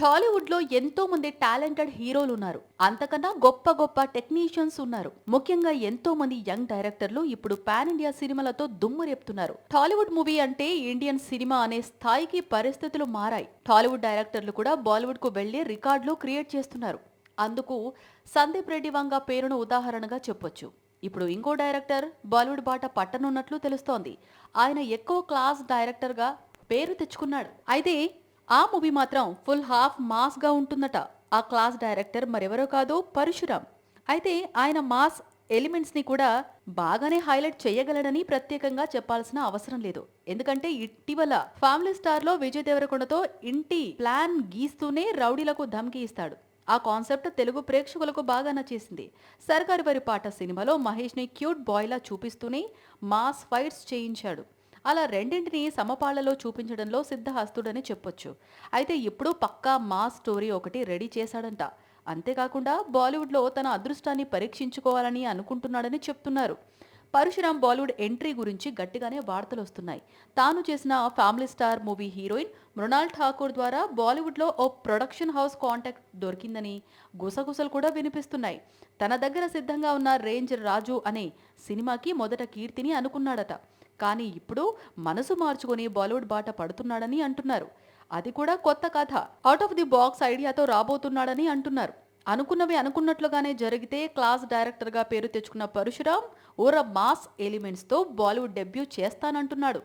టాలీవుడ్లో ఎంతో మంది టాలెంటెడ్ హీరోలు ఉన్నారు. అంతకన్నా గొప్ప గొప్ప టెక్నీషియన్స్ ఉన్నారు. ముఖ్యంగా ఎంతో మంది యంగ్ డైరెక్టర్లు ఇప్పుడు పాన్ ఇండియా సినిమాలతో దుమ్ము రేపుతున్నారు. టాలీవుడ్ మూవీ అంటే ఇండియన్ సినిమా అనే స్థాయికి పరిస్థితులు మారాయి. టాలీవుడ్ డైరెక్టర్లు కూడా బాలీవుడ్కు వెళ్ళి రికార్డులు క్రియేట్ చేస్తున్నారు. అందుకు సందీప్ రెడ్డి వంగ పేరును ఉదాహరణగా చెప్పొచ్చు. ఇప్పుడు ఇంకో డైరెక్టర్ బాలీవుడ్ బాట పట్టనున్నట్లు తెలుస్తోంది. ఆయన ఎక్కువ క్లాస్ డైరెక్టర్గా పేరు తెచ్చుకున్నాడు. అయితే ఆ మూవీ మాత్రం ఫుల్ హాఫ్ మాస్గా ఉంటుందట. ఆ క్లాస్ డైరెక్టర్ మరెవరో కాదు పరశురామ్. అయితే ఆయన మాస్ ఎలిమెంట్స్ని కూడా బాగానే హైలైట్ చేయగలడని ప్రత్యేకంగా చెప్పాల్సిన అవసరం లేదు. ఎందుకంటే ఇటీవల ఫ్యామిలీ స్టార్లో విజయ్ దేవరకొండతో ఇంటి ప్లాన్ గీస్తూనే రౌడీలకు ధమ్కి ఇస్తాడు ఆ కాన్సెప్ట్ తెలుగు ప్రేక్షకులకు బాగా నచ్చేసింది. సర్కారు వారి పాట సినిమాలో మహేష్ని క్యూట్ బాయ్ లా చూపిస్తూనే మాస్ ఫైట్స్ చేయించాడు. అలా రెండింటిని సమపాళ్ళలో చూపించడంలో సిద్ధహస్తుడని చెప్పొచ్చు. అయితే ఇప్పుడు పక్కా మా స్టోరీ ఒకటి రెడీ చేశాడంట. అంతేకాకుండా బాలీవుడ్లో తన అదృష్టాన్ని పరీక్షించుకోవాలని అనుకుంటున్నాడని చెప్తున్నారు. పరశురామ్ బాలీవుడ్ ఎంట్రీ గురించి గట్టిగానే వార్తలు వస్తున్నాయి. తాను చేసిన family star movie heroine Mrunal Thakur ద్వారా బాలీవుడ్లో ఓ ప్రొడక్షన్ హౌస్ కాంటాక్ట్ దొరికిందని గుసగుసలు కూడా వినిపిస్తున్నాయి. తన దగ్గర సిద్ధంగా ఉన్న రేంజ్ రాజు అనే సినిమాకి మొదట కీర్తిని అనుకున్నాడట. కానీ ఇప్పుడు మనసు మార్చుకొని బాలీవుడ్ బాట పడుతున్నాడని అంటున్నారు. అది కూడా కొత్త కథ. అవుట్ ఆఫ్ ది బాక్స్ ఐడియాతో రాబోతున్నాడని అంటున్నారు. అనుకున్నవి అనుకున్నట్లుగానే జరిగితే క్లాస్ డైరెక్టర్గా పేరు తెచ్చుకున్న పరశురామ్ ఓర మాస్ ఎలిమెంట్స్తో బాలీవుడ్ డెబ్యూ చేస్తానంటున్నాడు.